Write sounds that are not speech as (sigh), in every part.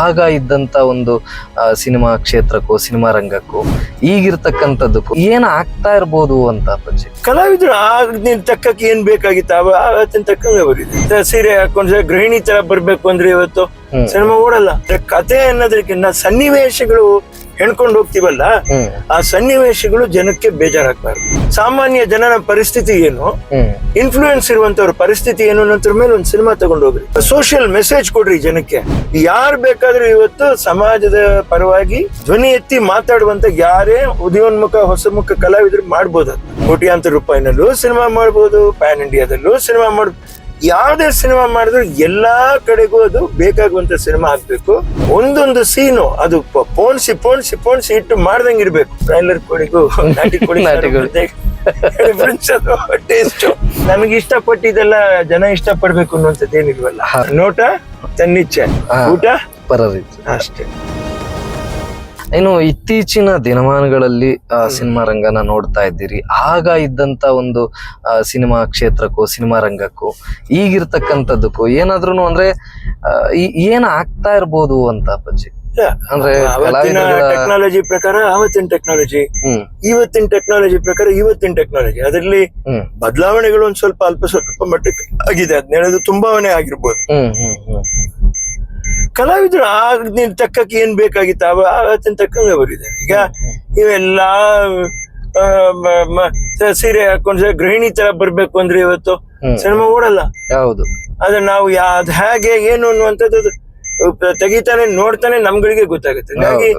ಆಗ ಇದ್ದಂತ ಒಂದು ಸಿನಿಮಾ ಕ್ಷೇತ್ರಕ್ಕೂ ಸಿನಿಮಾ ರಂಗಕ್ಕೂ ಈಗಿರ್ತಕ್ಕಂಥದ್ದಕ್ಕೂ ಏನು ಆಗ್ತಾ ಇರ್ಬೋದು ಅಂತ ಅಪ್ಪಾಜಿ? ಕಲಾವಿದರು ಆಗಿನ ತಕ್ಕಕ್ಕೆ ಏನ್ ಬೇಕಾಗಿತ್ತು? ಅವ ಅವತ್ತಿನ ತಕ್ಕಂಗೆ ಬರೀ ಸೀರೆ ಹಾಕೊಂಡ್ರೆ ಗೃಹಿಣಿ ತರ ಬರ್ಬೇಕು ಅಂದ್ರೆ ಇವತ್ತು ಸಿನಿಮಾ ಓಡಲ್ಲ. ಕತೆ ಅನ್ನೋದಕ್ಕಿಂತ ಸನ್ನಿವೇಶಗಳು ಹೆಣ್ಕೊಂಡು ಹೋಗ್ತೀವಲ್ಲ ಆ ಸನ್ನಿವೇಶಗಳು ಜನಕ್ಕೆ ಬೇಜಾರಾಗ್ಬಾರ್ದು. ಸಾಮಾನ್ಯ ಜನನ ಪರಿಸ್ಥಿತಿ ಏನು? ಇನ್ಫ್ಲೂಯೆನ್ಸ್ ಇರುವಂತವ್ರ ಪರಿಸ್ಥಿತಿ ಏನು ಅನ್ನೋದ್ರ ಮೇಲೆ ಒಂದು ಸಿನಿಮಾ ತಗೊಂಡೋಗ್ರಿ. ಸೋಷಿಯಲ್ ಮೆಸೇಜ್ ಕೊಡ್ರಿ ಜನಕ್ಕೆ. ಯಾರು ಬೇಕಾದ್ರೂ ಇವತ್ತು ಸಮಾಜದ ಪರವಾಗಿ ಧ್ವನಿ ಎತ್ತಿ ಮಾತಾಡುವಂತ ಯಾರೇ ಉದಯೋನ್ಮುಖ ಹೊಸಮುಖ ಕಲಾವಿದರು ಮಾಡ್ಬೋದು. ಕೋಟ್ಯಾಂತರ ರೂಪಾಯಿನಲ್ಲೂ ಸಿನಿಮಾ ಮಾಡ್ಬೋದು ಪ್ಯಾನ್ ಇಂಡಿಯಾದಲ್ಲೂ ಸಿನಿಮಾ ಮಾಡ್ಬೋದು ಯಾವ್ದೇ ಸಿನಿಮಾ ಮಾಡಿದ್ರು ಎಲ್ಲಾ ಕಡೆಗೂ ಅದು ಬೇಕಾಗುವಂತ ಸಿನಿಮಾ ಆಗ್ಬೇಕು. ಒಂದೊಂದು ಸೀನು ಅದು ಪೋಣಿಸಿ ಪೋಣಿಸಿ ಪೋಣ್ಸಿ ಇಟ್ಟು ಮಾಡ್ದಂಗೆ ಇರ್ಬೇಕು. ಟ್ರೈಲರ್ ಕೊಡಿಗೂ ನಾಟಿ ಇಷ್ಟ ಪಟ್ಟಿದೆಲ್ಲ ಜನ ಇಷ್ಟ ಅದು ಟೇಸ್ಟ್ ನಮಗೆ ಇಷ್ಟಪಟ್ಟಿದ್ದೆಲ್ಲ ಜನ ಇಷ್ಟಪಡ್ಬೇಕು ಅನ್ನುವಂಥದ್ದು ಏನಿಲ್ವಲ್ಲ ನೋಟ ತನ್ನಿಚ್ಛೆ. ಊಟ? ಅಷ್ಟೇ. ಇನ್ನು ಇತ್ತೀಚಿನ ದಿನಮಾನಗಳಲ್ಲಿ ಆ, ಸಿನಿಮಾ ರಂಗನ ನೋಡ್ತಾ ಇದ್ದೀರಿ. ಆಗ ಇದ್ದಂತ ಒಂದು ಸಿನಿಮಾ ಕ್ಷೇತ್ರಕ್ಕೂ ಸಿನಿಮಾ ರಂಗಕ್ಕೂ ಈಗಿರ್ತಕ್ಕಂಥದ್ದಕ್ಕೂ ಏನಾದ್ರೂ ಅಂದ್ರೆ ಏನ್ ಆಗ್ತಾ ಇರ್ಬೋದು ಅಂತ ಅಪ್ಪಾಜಿ? ಅಂದ್ರೆ ಟೆಕ್ನಾಲಜಿ ಪ್ರಕಾರ ಅವತ್ತಿನ ಟೆಕ್ನಾಲಜಿ ಹ್ಮ್. ಇವತ್ತಿನ ಟೆಕ್ನಾಲಜಿ ಪ್ರಕಾರ ಇವತ್ತಿನ ಟೆಕ್ನಾಲಜಿ ಅದರಲ್ಲಿ ಹ್ಮ್. ಬದಲಾವಣೆಗಳು ಒಂದ್ ಸ್ವಲ್ಪ ಅಲ್ಪ ಸ್ವಲ್ಪ ಮಟ್ಟಕ್ಕೆ ಆಗಿದೆ. ಅದ್ನ ಹೇಳೋದು ತುಂಬಾನೇ ಆಗಿರ್ಬೋದು. ಹ್ಮ್ ಹ್ಮ್ ಹ್ಮ್. ಕಲಾವಿದರು ಆಗಿನ ತಕ್ಕಕ್ಕೆ ಏನ್ ಬೇಕಾಗಿತ್ತು? ಅವ ಅವತ್ತಿನ ತಕ್ಕಂಗೆ ಬರಿದ್ದಾರೆ ಈಗ ಇವೆಲ್ಲ ಸೀರೆ ಹಾಕೊಂಡ್ರೆ ಗೃಹಿಣಿ ತರ ಬರ್ಬೇಕು ಅಂದ್ರೆ ಇವತ್ತು. ಸಿನಿಮಾ ಓಡಲ್ಲ. ಹೌದು. ಆದ್ರೆ ನಾವು ಅದ್ ಹೇಗೆ ಏನು ಅನ್ನುವಂಥದ್ದು ತೆಗಿತಾನೆ ನೋಡ್ತಾನೆ ನಮ್ಗಳಿಗೆ ಗೊತ್ತಾಗುತ್ತೆ. ಹಾಗಾಗಿ.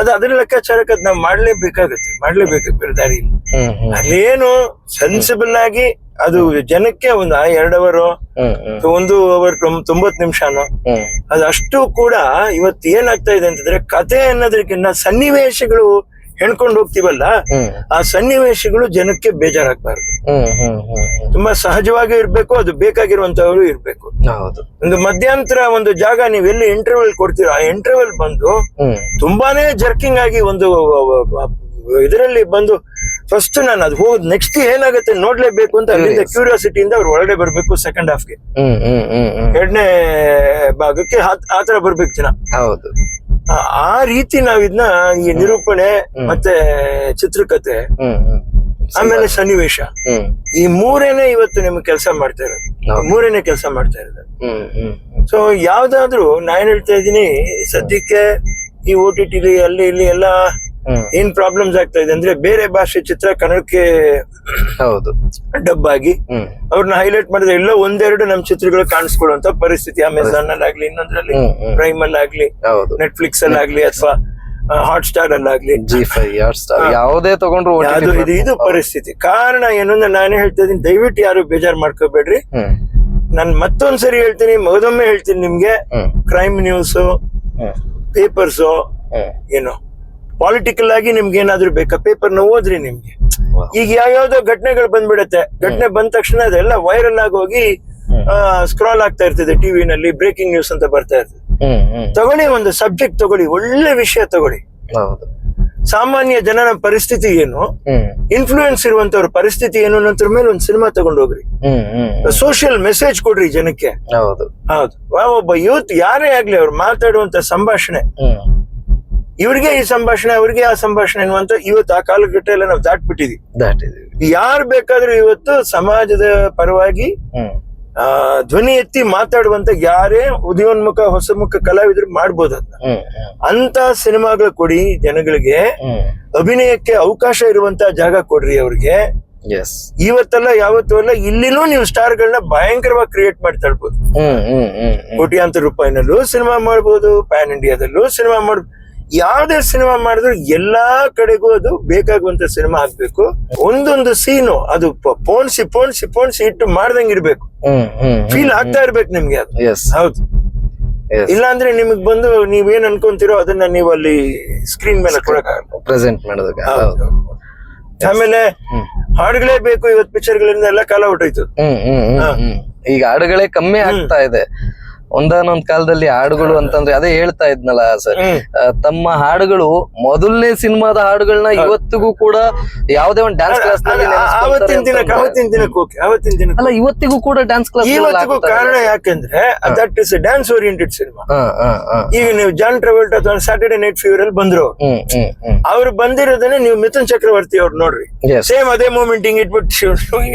ಅದು ಅದ್ರ ಲೆಕ್ಕಾಚಾರಕ್ಕೆ ಅದ್ ನಾವು ಮಾಡ್ಲೇಬೇಕಾಗತ್ತೆ. ಮಾಡ್ಲೇಬೇಕು ದಾರಿ ಅಲ್ಲೇನು ಸೆನ್ಸಿಬಲ್ ಆಗಿ ಅದು ಜನಕ್ಕೆ ಒಂದು ಎರಡ್ ಅವರು ಒಂದು ಅವರ್ ತೊಂಬತ್ ನಿಮಿಷನೋ ಅದು ಅದಷ್ಟು ಕೂಡ ಇವತ್ತು ಏನಾಗ್ತಾ ಇದೆ ಅಂತಂದ್ರೆ ಕತೆ ಅನ್ನೋದಕ್ಕಿಂತ ಸನ್ನಿವೇಶಗಳು ಹೆಣ್ಕೊಂಡು ಹೋಗ್ತೀವಲ್ಲ ಆ ಸನ್ನಿವೇಶಗಳು ಜನಕ್ಕೆ ಬೇಜಾರಾಗ್ಬಾರ್ದು. ತುಂಬಾ ಸಹಜವಾಗಿ ಇರ್ಬೇಕು ಅದು ಬೇಕಾಗಿರುವಂತವರು ಇರ್ಬೇಕು. ಹೌದು. ಒಂದು ಮಧ್ಯಂತರ ಒಂದು ಜಾಗ ನೀವ್ ಎಲ್ಲಿ ಇಂಟರ್ವಲ್ ಕೊಡ್ತೀರಾ ಆ ಇಂಟರ್ವಲ್ ಬಂದು ತುಂಬಾನೇ ಜರ್ಕಿಂಗ್ ಆಗಿ ಒಂದು ಇದರಲ್ಲಿ ಬಂದು ಫಸ್ಟ್ ನಾನು ಅದು ಹೋದ್ ನೆಕ್ಸ್ಟ್ ಏನಾಗುತ್ತೆ ನೋಡ್ಲೇಬೇಕು ಅಂತ ಅಲ್ಲಿಂದ ಕ್ಯೂರಿಯಾಸಿಟಿ ಇಂದ ಅವ್ರು ಒಳಗಡೆ ಬರ್ಬೇಕು ಸೆಕೆಂಡ್ ಹಾಫ್ಗೆ ಎರಡನೇ ಭಾಗಕ್ಕೆ ಆತರ ಬರ್ಬೇಕು ಜನ. ಹೌದು. ಆ- ರೀತಿ ನಾವ್ ಇದನ್ನ ಈ ನಿರೂಪಣೆ ಮತ್ತೆ ಚಿತ್ರಕಥೆ ಹ್ಮ್ ಆಮೇಲೆ ಸನ್ನಿವೇಶ. ಈ ಮೂರೇನೆ ಇವತ್ತು ನಿಮ್ಗೆ ಕೆಲಸ ಮಾಡ್ತಾ ಇರೋದು. ಮೂರೇನೆ ಕೆಲಸ ಮಾಡ್ತಾ ಇರೋದು. ಸೊ ಯಾವ್ದಾದ್ರು ನಾನ್ ಹೇಳ್ತಾ ಇದ್ದೀನಿ ಸದ್ಯಕ್ಕೆ ಈ ಓ ಟಿ ಟಿಲಿ ಅಲ್ಲಿ ಇಲ್ಲಿ ಎಲ್ಲ ಏನ್ ಪ್ರಾಬ್ಲಮ್ಸ್ ಆಗ್ತಾ ಇದೆ ಅಂದ್ರೆ ಬೇರೆ ಭಾಷೆ ಚಿತ್ರ ಕನ್ನಡಕ್ಕೆ ಹೌದು. ಡಬ್ ಆಗಿ ಅವ್ರನ್ನ ಹೈಲೈಟ್ ಮಾಡಿದ್ರೆ ಎಲ್ಲ ಒಂದೆರಡು ನಮ್ ಚಿತ್ರಗಳು ಕಾಣಿಸ್ಕೊಳ್ಳುವಂತ ಪರಿಸ್ಥಿತಿ. ಅಮೆಝಾನ್ ಅಲ್ಲಿ ಆಗ್ಲಿ ಇನ್ನೊಂದ್ರಲ್ಲಿ ಪ್ರೈಮ್ ಅಲ್ಲಿ ಆಗ್ಲಿ ಹೌದು. ನೆಟ್ಫ್ಲಿಕ್ಸ್ ಅಲ್ಲಿ ಆಗ್ಲಿ ಅಥವಾ ಹಾಟ್ ಸ್ಟಾರ್ ಅಲ್ಲಿ ಆಗ್ಲಿ ಜಿ ಫೈವ್ ಹಾಟ್ ಸ್ಟಾರ್ ಯಾವುದೇ ತಗೊಂಡ್ರು ಅದು ಇದು ಇದು ಪರಿಸ್ಥಿತಿ. ಕಾರಣ ಏನಂದ್ರೆ ಅಂದ್ರೆ ನಾನೇ ಹೇಳ್ತಾ ಇದ್ದೀನಿ ದಯವಿಟ್ಟು ಯಾರು ಬೇಜಾರ್ ಮಾಡ್ಕೋಬೇಡ್ರಿ. ನಾನು ಮತ್ತೊಂದ್ಸರಿ ಹೇಳ್ತೀನಿ ಮಗದೊಮ್ಮೆ ಹೇಳ್ತೀನಿ ನಿಮ್ಗೆ. ಕ್ರೈಮ್ ನ್ಯೂಸ್ ಪೇಪರ್ಸ್ ಏನು? ಪಾಲಿಟಿಕಲ್ ಆಗಿ ನಿಮ್ಗೆ ಏನಾದ್ರು ಬೇಕಾ? ಪೇಪರ್ನ ಓದ್ರಿ ನಿಮ್ಗೆ. ಈಗ ಈಗ ಯಾವ್ಯಾವ್ದೋ ಘಟನೆಗಳು ಬಂದ್ಬಿಡತ್ತೆ. ಘಟನೆ ಬಂದ ತಕ್ಷಣ ಅದೆಲ್ಲ ವೈರಲ್ ಆಗಿ ಹೋಗಿ. ಸ್ಕ್ರಾಲ್ ಆಗ್ತಾ ಇರ್ತದೆ ಟಿವಿನಲ್ಲಿ ಬ್ರೇಕಿಂಗ್ ನ್ಯೂಸ್ ಅಂತ ಬರ್ತಾ ಇರ್ತದೆ. ತಗೊಳ್ಳಿ ಒಂದು ಸಬ್ಜೆಕ್ಟ್ ತಗೊಳ್ಳಿ ಒಳ್ಳೆ ವಿಷಯ ತಗೊಳ್ಳಿ. ಹೌದು. ಸಾಮಾನ್ಯ ಜನರ ಪರಿಸ್ಥಿತಿ ಏನು? ಇನ್ಫ್ಲೂಯೆನ್ಸ್ ಇರುವಂತವ್ರ ಪರಿಸ್ಥಿತಿ ಏನು ಅನ್ನೋದ್ರ ಮೇಲೆ ಒಂದು ಸಿನಿಮಾ ಹ್ಮ್ ಸೋಷಿಯಲ್ ಮೆಸೇಜ್ ಕೊಡ್ರಿ ಜನಕ್ಕೆ. ಹೌದು. ಹೌದು. ಒಬ್ಬ ಯೂತ್ ಯಾರೇ ಆಗ್ಲಿ ಅವ್ರು ಮಾತಾಡುವಂತ ಸಂಭಾಷಣೆ. ಇವ್ರಿಗೆ ಈ ಸಂಭಾಷಣೆ ಅವ್ರಿಗೆ ಆ ಸಂಭಾಷಣೆ ಅನ್ನುವಂತ ಇವತ್ತು ಆ ಕಾಲಘಟ್ಟೆಲ್ಲ ನಾವು ದಾಟ್ಬಿಟ್ಟಿದೀವಿ. ದಾಟಿದೀವಿ. ಯಾರು ಬೇಕಾದ್ರೂ ಇವತ್ತು ಸಮಾಜದ ಪರವಾಗಿ ಆ, ಧ್ವನಿ ಎತ್ತಿ ಮಾತಾಡುವಂತ ಯಾರೇ ಉದಯೋನ್ಮುಖ ಹೊಸಮುಖ ಕಲಾವಿದರು ಮಾಡ್ಬೋದು ಅದನ್ನ ಅಂತ ಸಿನಿಮಾಗಳು ಕೊಡಿ ಜನಗಳಿಗೆ. ಅಭಿನಯಕ್ಕೆ ಅವಕಾಶ ಇರುವಂತ ಜಾಗ ಕೊಡ್ರಿ ಅವ್ರಿಗೆ. ಎಸ್ ಇವತ್ತಲ್ಲ ಯಾವತ್ತೂ ಅಲ್ಲ ಇಲ್ಲಿನೂ ನೀವು ಸ್ಟಾರ್ಗಳನ್ನ ಭಯಂಕರವಾಗಿ ಕ್ರಿಯೇಟ್ ಮಾಡಿ ಹ್ಮ್. ಕೋಟ್ಯಾಂತರ ರೂಪಾಯಿನಲ್ಲೂ ಸಿನಿಮಾ ಮಾಡ್ಬೋದು ಪ್ಯಾನ್ ಇಂಡಿಯಾದಲ್ಲೂ ಸಿನಿಮಾ ಮಾಡ್ ಯಾವ್ದೇ ಸಿನಿಮಾ ಮಾಡಿದ್ರು ಎಲ್ಲಾ ಕಡೆಗೂ ಅದು ಬೇಕಾಗುವಂತ ಸಿನಿಮಾ ಆಗ್ಬೇಕು ಒಂದೊಂದು ಸೀನು ಅದು ಪೋಣಿಸಿ ಪೋಣಿಸಿ ಪೋಣಿಸಿ ಇಟ್ಟು ಮಾಡ್ದಂಗ್ ಇರ್ಬೇಕು ಫೀಲ್ ಆಗ್ತಾ ಇರ್ಬೇಕು ನಿಮ್ಗೆ ಅದು. ಹೌದು. ಎಸ್ ಇಲ್ಲ ಅಂದ್ರೆ ನಿಮಗ್ ಬಂದು ನೀವೇನ್ ಅನ್ಕೊಂತೀರೋ ಅದನ್ನ ನೀವು ಅಲ್ಲಿ ಸ್ಕ್ರೀನ್ ಮೇಲೆ ಪ್ರೆಸೆಂಟ್ ಮಾಡೋದಕ್ಕೆ. ಆಮೇಲೆ. ಹಾಡುಗಳೇ ಬೇಕು ಇವತ್ ಪಿಕ್ಚರ್ಗಳಿಂದ ಎಲ್ಲ ಕಾಲ ಹೊಟ್ಟೋಯ್ತು ಈಗ ಹಾಡುಗಳೇ ಕಮ್ಮಿ ಆಗ್ತಾ ಇದೆ. ಒಂದಾನೊಂದ್ ಕಾಲದಲ್ಲಿ ಹಾಡುಗಳು ಅಂತಂದ್ರೆ ಅದೇ ಹೇಳ್ತಾ ಇದ್ನಲ್ಲ ಸರ್. ತಮ್ಮ ಹಾಡುಗಳು ಮೊದಲನೇ ಸಿನಿಮಾದ ಹಾಡುಗಳನ್ನ ಇವತ್ತಿಗೂ ಕೂಡ ಯಾವ್ದೇ ಒಂದು ಡ್ಯಾನ್ಸ್ ಕ್ಲಾಸ್ನಲ್ಲಿ ಅಲ್ಲ ಇವತ್ತಿಗೂ ಕೂಡ ಡ್ಯಾನ್ಸ್ ಕ್ಲಾಸ್ ಕಾರಣ ಯಾಕೆಂದ್ರೆ that is dance oriented cinema ಈಗ ನೀವು ಜಾನ್ ಟ್ರಾವೆಲ್ ಅಥವಾ ಸ್ಯಾಟರ್ಡೆ ನೈಟ್ ಫೀವರ್ ಅಲ್ಲಿ ಬಂದ್ರು ಅವ್ರು. ಬಂದಿರೋದನ್ನೇ ನೀವು ಮಿಥುನ್ ಚಕ್ರವರ್ತಿ ಅವ್ರು ನೋಡ್ರಿ. ಸೇಮ್ ಅದೇ ಮೂಮೆಂಟ್ ಹಿಂಗ್ ಇಟ್ಬಿಟ್ಟು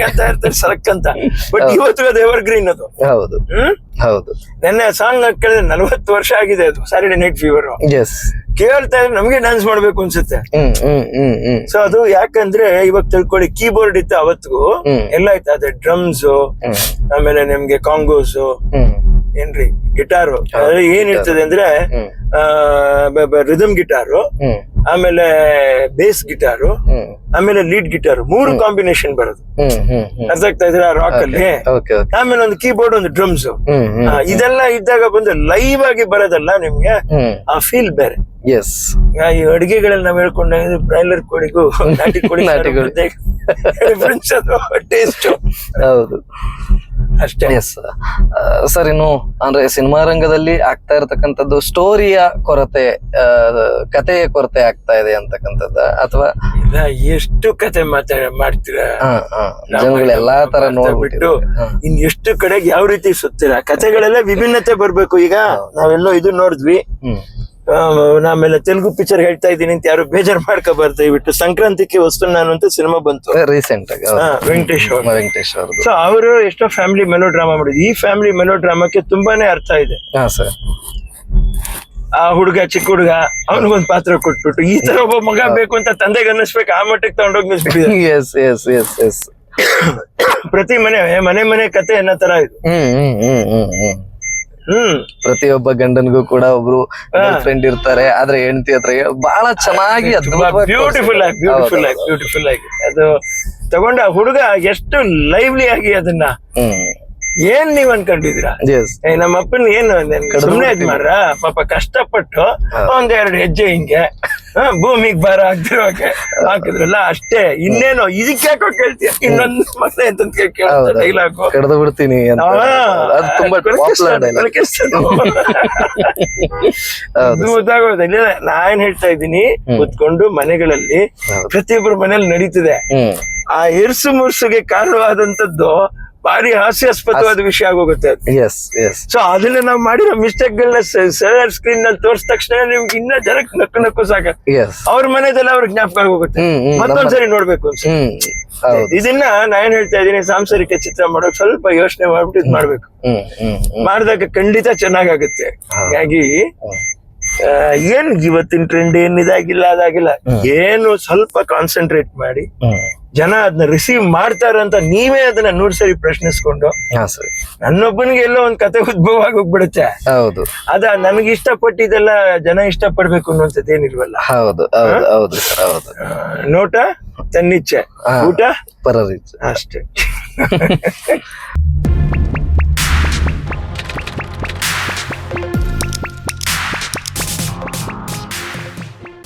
ಅಂತ ಇರ್ತಾರೆ ಸರಕ್ ಅಂತ. ಬಟ್ ಇವತ್ತು ಅದು ಎವರ್ ಗ್ರೀನ್ ಅದು. ಹೌದು. ಹ್ಮ್? ಹೌದು. ನೆನ್ನೆ ಸಾಂಗ್ ಕೇಳಿದ್ರೆ ನಲ್ವತ್ತು ವರ್ಷ ಆಗಿದೆ ಅದು ಸ್ಯಾಟರ್ಡೆ ನೈಟ್ ಫೀವರ್ ಕೇಳ್ತಾ ಇದ್ರೆ ನಮ್ಗೆ ಡ್ಯಾನ್ಸ್ ಮಾಡ್ಬೇಕು ಅನ್ಸುತ್ತೆ. ಸೊ ಅದು ಯಾಕಂದ್ರೆ ಇವಾಗ ತಿಳ್ಕೊಳ್ಳಿ ಕೀಬೋರ್ಡ್ ಇತ್ತು ಅವತ್ತಿಗೂ ಎಲ್ಲ ಇತ್ತು ಅದೇ ಡ್ರಮ್ಸ್ ಆಮೇಲೆ ನಿಮ್ಗೆ ಕಾಂಗೋಸ್ ಏನ್ರಿ ಗಿಟಾರು ಏನ್ ಇರ್ತದೆ ಅಂದ್ರೆ. ರಿದಮ್ ಗಿಟಾರು ಆಮೇಲೆ ಬೇಸ್ ಗಿಟಾರು ಆಮೇಲೆ ಲೀಡ್ ಗಿಟಾರ್ ಮೂರು ಕಾಂಬಿನೇಷನ್ ಬರೋದು. ಅರ್ಥ ಆಗ್ತಾ ಇದ್ರ ರಾಕ್ ಅಲ್ಲಿ? ಆಮೇಲೆ ಒಂದು ಕೀಬೋರ್ಡ್ ಒಂದು ಡ್ರಮ್ಸ್ ಇದೆಲ್ಲ ಇದ್ದಾಗ ಬಂದು ಲೈವ್ ಆಗಿ ಬರೋದಲ್ಲ ನಿಮ್ಗೆ? ಆ ಫೀಲ್ ಬೇರೆ. ಎಸ್ ಆ, ಈ ಅಡಿಗೆಗಳಲ್ಲಿ ನಾವ್ ಹೇಳ್ಕೊಂಡ ಬ್ರಾಯ್ಲರ್ ಕೋಳಿಗೂ ನಾಟಿ ಕೋಳಿ. ಟೇಸ್ಟ್ ಹೌದು. ಅಷ್ಟೇ. ಎಸ್ ಸರ್ ಇನ್ನು ಅಂದ್ರೆ ಸಿನಿಮಾ ರಂಗದಲ್ಲಿ ಆಗ್ತಾ ಇರತಕ್ಕಂಥದ್ದು ಸ್ಟೋರಿಯ ಕೊರತೆ ಕಥೆಯ ಕೊರತೆ ಆಗ್ತಾ ಇದೆ ಅಂತಕ್ಕಂಥದ್ದ ಅಥವಾ? ಎಷ್ಟು ಕತೆ ಮಾತಾಡ ಮಾಡ್ತೀರಾ? ತರ ನೋಡ್ಬಿಟ್ಟು. ಇನ್ ಎಷ್ಟು ಕಡೆಗೆ ಯಾವ ರೀತಿ ಸುತ್ತೀರ? ಕಥೆಗಳೆಲ್ಲ ವಿಭಿನ್ನತೆ ಬರ್ಬೇಕು ಈಗ. ನಾವೆಲ್ಲೋ ಇದು ನೋಡಿದ್ವಿ. ಆಮೇಲೆ ತೆಲುಗು ಪಿಕ್ಚರ್ ಹೇಳ್ತಾ ಇದ್ದೀನಿ ಅಂತ ಯಾರು ಬೇಜಾರ್ ಮಾಡ್ಕೋಬಾರ್ದು ದಯವಿಟ್ಟು. ಸಂಕ್ರಾಂತಿಗೆ ವಸ್ತು ನಾನು ಅಂತ ಸಿನಿಮಾ ಬಂತು. ರೀಸೆಂಟ್ ಆಗಿ ವೆಂಕಟೇಶ್ ಅವರು ವೆಂಕಟೇಶ್ ಅವ್ರದ್ದು. ಸೊ ಅವರು ಎಷ್ಟೋ ಫ್ಯಾಮಿಲಿ ಮೆಲೋ ಡ್ರಾಮಾ ಮಾಡಿದ್ರು. ಈ ಫ್ಯಾಮಿಲಿ ಮೆಲೋ ಡ್ರಾಮಾಕ್ಕೆ ತುಂಬಾನೇ ಅರ್ಥ ಇದೆ. ಹಾ ಸರ್ ಆ ಹುಡುಗ ಚಿಕ್ಕ ಹುಡುಗ ಅವನಿಗೊಂದು ಪಾತ್ರ ಕೊಟ್ಬಿಟ್ಟು ಈ ತರ ಒಬ್ಬ ಮಗ ಬೇಕು ಅಂತ ತಂದೆಗೆ ಅನ್ನಿಸ್ಬೇಕು ಆ ಮಟ್ಟಕ್ಕೆ ತಗೊಂಡೋಗಿ ನಿಲ್ಸ್ಬಿಟ್ಟಿದ್ದಾರೆ. ಎಸ್ ಎಸ್ ಎಸ್ ಎಸ್ ಪ್ರತಿ ಮನೆ ಮನೆ ಮನೆ ಕತೆ ಅನ್ನೋ ತರ ಇದು. ಪ್ರತಿಯೊಬ್ಬ ಗಂಡನಿಗೂ ಕೂಡ ಒಬ್ರು ಫ್ರೆಂಡ್ ಇರ್ತಾರೆ ಆದ್ರೆ ಹೆಂಡತಿ ಹತ್ರ ಬಹಳ ಚೆನ್ನಾಗಿ ಬ್ಯೂಟಿಫುಲ್ ಆಗಿ ಬ್ಯೂಟಿಫುಲ್ ಆಗಿ ಬ್ಯೂಟಿಫುಲ್ ಆಗಿ. ಅದು ತಗೊಂಡ ಹುಡುಗ ಎಷ್ಟು ಲೈವ್ಲಿ ಆಗಿ ಅದನ್ನ. ಹ್ಮ್. ಏನ್ ನೀವ್ ಅನ್ಕೊಂಡಿದೀರಾ ನಮ್ಮ ಅಪ್ಪನ ಏನು ಸುಮ್ನೆ ಇದ್. ಮಾಡ್ರ? ಪಾಪ ಕಷ್ಟಪಟ್ಟು ಒಂದೆರಡು ಹೆಜ್ಜೆ ಹಿಂಗೆ. ಭೂಮಿಗ್ ಬರ ಆಗ್ತಿರೋಕೆ ಹಾಕಿದ್ರಲ್ಲ ಅಷ್ಟೇ. ಇನ್ನೇನು ಇದಕ್ಕೆ ಯಾಕೋ ಕೇಳ್ತೀಯ? ಇನ್ನೊಂದು ಮತ್ತೆ ಅಂತ ಕೇಳ್ತಾ ಹೌದು. ಡೈಲಾಗು ಕಡ್ದು ಬಿಡ್ತೀನಿ ಅದು ತುಂಬಾ ಪಾಪ್ಯುಲರ್ ಡೈಲಾಗ್ ಹೌದು. ಗೊತ್ತಾಗೋದು. ಇಲ್ಲ ನಾನ್ ಹೇಳ್ತಾ ಇದ್ದೀನಿ. ಕುತ್ಕೊಂಡು ಮನೆಗಳಲ್ಲಿ. ಪ್ರತಿಯೊಬ್ಬರ ಮನೇಲಿ ನಡೀತಿದೆ. ಆ ಇರ್ಸು ಮುರ್ಸುಗೆ ಕಾರಣವಾದಂತದ್ದು ಭಾರಿ ಹಾಸ್ಯಾಸ್ಪದವಾದ ವಿಷಯ ಆಗೋಗುತ್ತೆ ಎಸ್ ಎಸ್ ಸೊ ಅದನ್ನ ನಾವು ಮಾಡಿರೋ ಮಿಸ್ಟೇಕ್ ಗಳನ್ನ ಸರ್ ಸ್ಕ್ರೀನ್ನಲ್ಲಿ ತೋರಿಸಿದ ತಕ್ಷಣ ನಿಮ್ಗೆ ಇನ್ನ ಜನಕ್ಕೆ ನಕ್ಕು ನಕ್ಕು ಸಾಕ. ಅವ್ರ ಮನೆದೆಲ್ಲ ಅವ್ರ ಜ್ಞಾಪಕ ಆಗೋಗುತ್ತೆ. ಮತ್ತೊಂದ್ಸರಿ ನೋಡ್ಬೇಕು ಇದನ್ನ ನಾ ಏನ್ ಹೇಳ್ತಾ ಇದೀನಿ ಸಾಂಸಾರಿಕ ಚಿತ್ರ ಮಾಡೋಕ್ ಸ್ವಲ್ಪ ಯೋಚನೆ ಮಾಡ್ಬಿಟ್ಟು ಇದ್ ಮಾಡ್ಬೇಕು. ಮಾಡಿದಾಗ ಖಂಡಿತ ಚೆನ್ನಾಗಾಗುತ್ತೆ. ಹಾಗಾಗಿ ಏನ್ ಇವತ್ತಿನ ಟ್ರೆಂಡ್ ಏನ್ ಇದಾಗಿಲ್ಲ ಅದಾಗಿಲ್ಲ. ಏನು ಸ್ವಲ್ಪ ಕಾನ್ಸಂಟ್ರೇಟ್ ಮಾಡಿ. ಜನ ಅದನ್ನ ರಿಸೀವ್ ಮಾಡ್ತಾರ ಅಂತ ನೀವೇ ಅದನ್ನ ನೂರ್ ಸರಿ ಪ್ರಶ್ನಿಸ್ಕೊಂಡು ನನ್ನೊಬ್ಬನಿಗೆ ಎಲ್ಲೋ ಒಂದ್ ಕತೆ ಉದ್ಭವ ಆಗೋಗ್ಬಿಡುತ್ತೆ ಹೌದು. ಅದ ನನಗೆ ಇಷ್ಟಪಟ್ಟಿದೆಲ್ಲ ಜನ ಇಷ್ಟಪಡ್ಬೇಕು ಅನ್ನುವಂಥದ್ದು ಏನಿಲ್ವಲ್ಲ? ಹೌದು ಹೌದು ಹೌದು ನೋಟ ತನ್ನಿಚ್ಛೆ ಊಟ? ಪರರಿಚ್ಛೆ. ಅಷ್ಟೇ. (laughs)